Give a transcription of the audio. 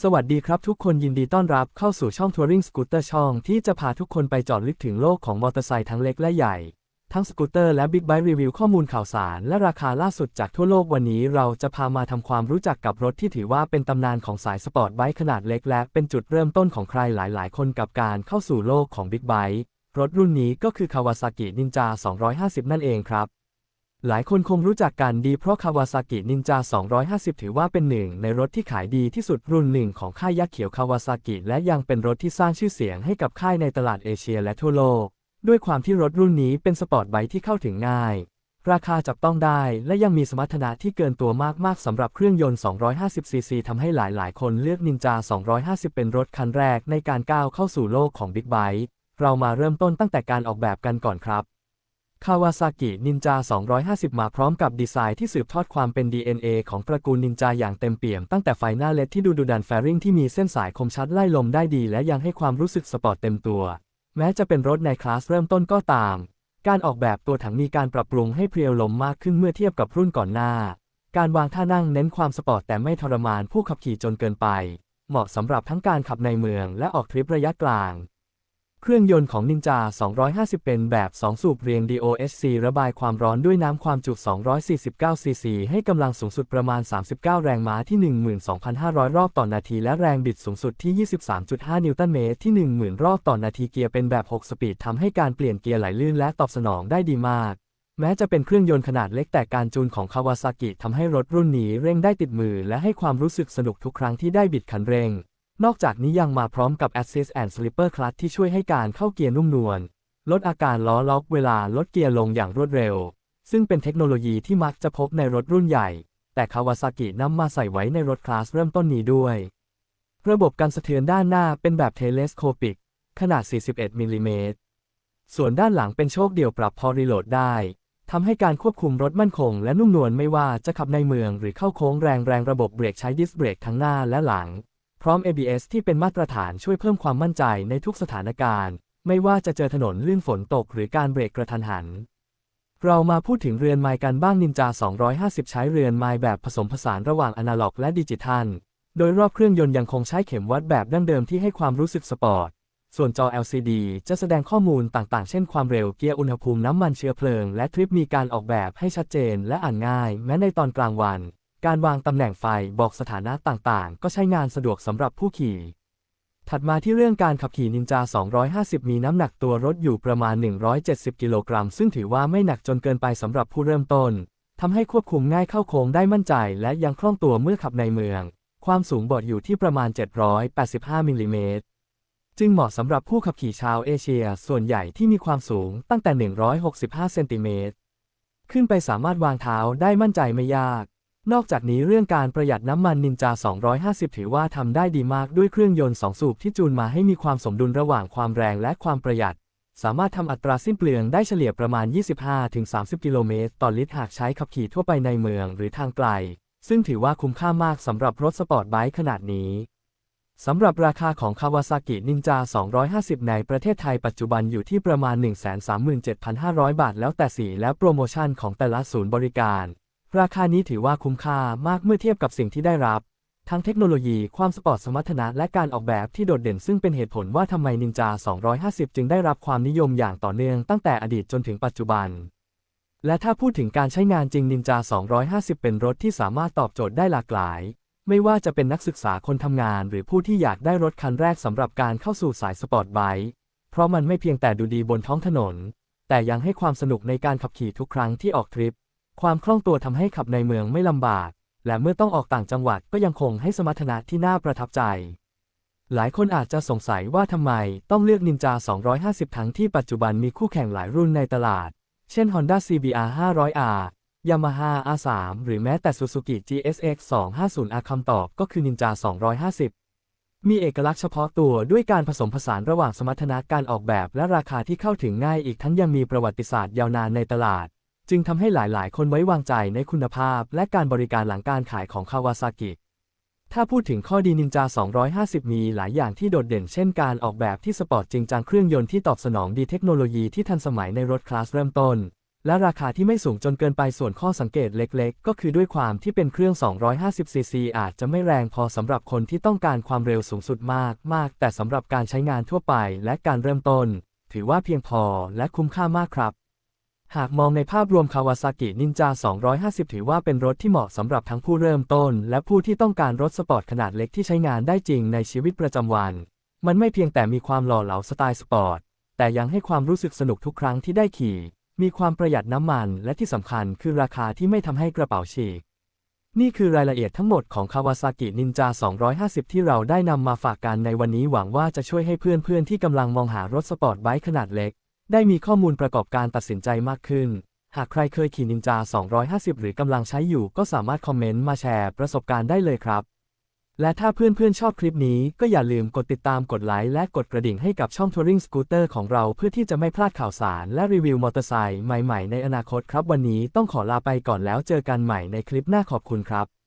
สวัสดีครับทุกคนยินดีต้อนรับเข้าสู่ช่อง Touring Scooter ช่องที่จะพาทุกคนไปเจอดลึกถึงโลกของมอเตอร์ไซค์ทั้งเล็กและใหญ่ ทั้งสกูตเตอร์และบิ๊กไบค์รีวิวข้อมูลข่าวสาร และราคาล่าสุดจากทั่วโลกวันนี้เราจะพามาทำความรู้จักกับรถที่ถือว่าเป็นตำนานของสายสปอร์ตไบค์ขนาดเล็กและเป็นจุดเริ่มต้นของใครหลาย ๆ คนกับการเข้าสู่โลกของบิ๊กไบค์รถรุ่นนี้ก็คือ Kawasaki Ninja 250 นั่นเองครับ หลายคนคงรู้จักกันดีเพราะ Kawasaki Ninja 250 ถือว่าเป็นหนึ่งในรถที่ขายดีที่สุดรุ่นหนึ่งของค่ายยักษ์เขียว Kawasaki และยังเป็นรถที่สร้างชื่อเสียงให้กับค่ายในตลาดเอเชียและทั่วโลก ด้วยความที่รถรุ่นนี้เป็นสปอร์ตไบค์ที่เข้าถึงง่าย ราคาจับต้องได้และยังมีสมรรถนะที่เกินตัวมากๆสำหรับเครื่องยนต์ 250 ซีซีทำให้หลายๆ คนเลือก Ninja 250 เป็นรถคันแรกในการก้าวเข้าสู่โลกของบิ๊กไบค์เรามาเริ่มต้นตั้งแต่การออกแบบกันก่อนครับ Kawasaki Ninja 250 มาพร้อมกับดีไซน์ที่สืบทอดความเป็น DNA ของตระกูลนินจาอย่างเต็มเปี่ยมตั้งแต่ไฟหน้าเลดที่ดูดุดันแฟริงที่มีเส้นสายคมชัดไล่ลมได้ดีและยังให้ความรู้สึกสปอร์ตเต็มตัว แม้จะเป็นรถในคลาสเริ่มต้นก็ตาม การออกแบบตัวถังมีการปรับปรุงให้เพรียวลมมากขึ้นเมื่อเทียบกับรุ่นก่อนหน้า การวางท่านั่งเน้นความสปอร์ตแต่ไม่ทรมานผู้ขับขี่จนเกินไป เหมาะสำหรับทั้งการขับในเมืองและออกทริประยะกลาง เครื่องยนต์ของ Ninja 250 เป็นแบบ 2 สูบเรียง DOHC ระบายความร้อนด้วยน้ำความจุ 249 ซีซี ให้กำลังสูงสุดประมาณ 39 แรงม้าที่ 12,500 รอบต่อนาที และแรงบิดสูงสุดที่ 23.5 นิวตันเมตรที่ 10,000 รอบต่อนาทีเกียร์เป็นแบบ 6 สปีดทำให้การเปลี่ยนเกียร์ไหลลื่นและตอบสนองได้ดีมาก แม้จะเป็นเครื่องยนต์ขนาดเล็กแต่การจูนของ Kawasaki ทำให้รถรุ่นนี้เร่งได้ติดมือ และให้ความรู้สึกสนุกทุกครั้งที่ได้บิดคันเร่ง นอกจากนี้ยังมาพร้อมกับ Assist and Slipper Clutch ที่ช่วยให้การเข้าเกียร์นุ่มนวล ลดอาการล้อล็อกเวลาลดเกียร์ลงอย่างรวดเร็ว ซึ่งเป็นเทคโนโลยีที่มักจะพบในรถรุ่นใหญ่ แต่ Kawasaki นำมาใส่ไว้ในรถคลาสเริ่มต้นนี้ด้วย ระบบการสะเทือนด้านหน้าเป็นแบบ Telescopic ขนาด 41 มิลลิเมตร ส่วนด้านหลังเป็นโชคเดี่ยวปรับพอรีโหลดได้ทำให้การควบคุมรถมั่นคงและนุ่มนวลไม่ว่าจะขับในเมืองหรือเข้าโค้งแรงแรงระบบเบรกใช้ดิสเบรกทั้งหน้าและหลัง พร้อม ABS ที่เป็นมาตรฐานช่วยเพิ่มความมั่นใจในทุกสถานการณ์ ไม่ว่าจะเจอถนนลื่นฝนตกหรือการเบรกกระทันหัน เรามาพูดถึงเรือนไม้กันบ้างนินจา 250 ใช้เรือนไม้แบบผสมผสานระหว่างอนาล็อกและดิจิทัล โดยรอบเครื่องยนต์ยังคงใช้เข็มวัดแบบดั้งเดิมที่ให้ความรู้สึกสปอร์ต ส่วนจอ LCD จะแสดงข้อมูลต่างๆ เช่นความเร็วเกียร์อุณหภูมิน้ำมันเชื้อเพลิง และทริปมีการออกแบบให้ชัดเจนและอ่านง่าย แม้ในตอนกลางวัน การวางตำแหน่งไฟบอกสถานะต่างๆ ก็ใช้งานสะดวกสำหรับผู้ขี่ ถัดมาที่เรื่องการขับขี่นินจา 250 มีน้ำหนักตัวรถอยู่ประมาณ 170 กิโลกรัม ซึ่งถือว่าไม่หนักจนเกินไปสำหรับผู้เริ่มต้นทำให้ควบคุมง่ายเข้าโค้งได้มั่นใจ และยังคล่องตัวเมื่อขับในเมือง ความสูงบอดอยู่ที่ประมาณ 785 มิลลิเมตร จึงเหมาะสำหรับผู้ขับขี่ชาวเอเชีย ส่วนใหญ่ที่มีความสูงตั้งแต่ 165 เซนติเมตร ขึ้นไปสามารถวางเท้าได้มั่นใจไม่ยาก นอกจากนี้เรื่องการประหยัดน้ำมันนินจา 250 ถือว่าทำได้ดีมากด้วยเครื่องยนต์ 2 สูบที่จูนมาให้มีความสมดุลระหว่างความแรงและความประหยัด สามารถทำอัตราสิ้นเปลืองได้เฉลี่ยประมาณ 25-30 กิโลเมตรต่อลิตรหากใช้ขับขี่ทั่วไปในเมืองหรือทางไกล ซึ่งถือว่าคุ้มค่ามากสำหรับรถสปอร์ตไบค์ขนาดนี้สำหรับราคาของ Kawasaki Ninja 250 ในประเทศไทยปัจจุบันอยู่ที่ประมาณ 137,500 บาท แล้วแต่สีและโปรโมชั่นของแต่ละศูนย์บริการ ราคานี้ถือว่าคุ้มค่ามากเมื่อเทียบกับสิ่งที่ได้รับ ทั้งเทคโนโลยี ความสปอร์ตสมรรถนะและการออกแบบที่โดดเด่นซึ่งเป็นเหตุผลว่าทำไม Ninja 250 จึงได้รับความนิยมอย่างต่อเนื่องตั้งแต่อดีตจนถึงปัจจุบัน และถ้าพูดถึงการใช้งานจริง Ninja 250 เป็นรถที่สามารถตอบโจทย์ได้หลากหลาย ไม่ว่าจะเป็นนักศึกษาคนทำงาน หรือผู้ที่อยากได้รถคันแรกสำหรับการเข้าสู่สายสปอร์ตไบค์เพราะมันไม่เพียงแต่ดูดีบนท้องถนน แต่ยังให้ความสนุกในการขับขี่ทุกครั้งที่ออกทริป ความคล่องตัวทำให้ขับในเมืองไม่ลำบาก และเมื่อต้องออกต่างจังหวัดก็ยังคงให้สมรรถนะที่น่าประทับใจ หลายคนอาจจะสงสัยว่าทำไมต้องเลือก Ninja 250 ทั้งที่ปัจจุบันมีคู่แข่งหลายรุ่นในตลาด เช่น Honda CBR 500R Yamaha R3 หรือแม้แต่ Suzuki GSX 250R คำตอบก็คือ Ninja 250มีเอกลักษณ์เฉพาะตัวด้วยการผสมผสานระหว่างสมรรถนะการออกแบบและราคาที่เข้าถึงง่ายอีกทั้งยังมีประวัติศาสตร์ยาวนานในตลาด จึงทำให้หลายๆ คนไว้วางใจในคุณภาพและการบริการหลังการขายของ Kawasaki ถ้าพูดถึงข้อดี Ninja 250 มีหลายอย่างที่โดดเด่นเช่นการออกแบบที่สปอร์ตจริงจังเครื่องยนต์ที่ตอบสนองดีเทคโนโลยีที่ทันสมัยในรถคลาสเริ่มต้น และราคาที่ไม่สูงจนเกินไปส่วนข้อสังเกตเล็ก ๆ ก็คือด้วยความที่เป็นเครื่อง 250cc อาจจะไม่แรงพอสำหรับคนที่ต้องการความเร็วสูงสุดมากมากแต่สำหรับการใช้งานทั่วไป และการเริ่มต้น ถือว่าเพียงพอและคุ้มค่ามากครับ หากมองในภาพรวมคาวาซากินินจา 250 ถือว่าเป็นรถที่เหมาะสำหรับทั้งผู้เริ่มต้น และผู้ที่ต้องการรถสปอร์ตขนาดเล็กที่ใช้งานได้จริงในชีวิตประจำวัน มันไม่เพียงแต่มีความหล่อเหลาสไตล์สปอร์ต แต่ยังให้ความรู้สึกสนุกทุกครั้งที่ได้ขี่ มีความประหยัดน้ำมันและที่สำคัญคือราคาที่ไม่ทำให้กระเป๋าฉีก นี่คือรายละเอียดทั้งหมดของ Kawasaki Ninja 250 ที่เราได้นำมาฝากกันในวันนี้หวังว่าจะช่วยให้เพื่อนๆที่กำลังมองหารถสปอร์ตไบค์ขนาดเล็ก ได้มีข้อมูลประกอบการตัดสินใจมากขึ้น หากใครเคยขี่ Ninja 250 หรือกำลังใช้อยู่ก็สามารถคอมเมนต์มาแชร์ประสบการณ์ได้เลยครับ และถ้าเพื่อนๆชอบคลิปนี้ก็อย่าลืมกดติดตามกดไลค์และกดกระดิ่งให้กับช่อง Touring Scooter ของเราเพื่อที่จะไม่พลาดข่าวสาร และรีวิวมอเตอร์ไซค์ใหม่ๆในอนาคตครับ วันนี้ต้องขอลาไปก่อนแล้วเจอกันใหม่ในคลิปหน้าขอบคุณครับ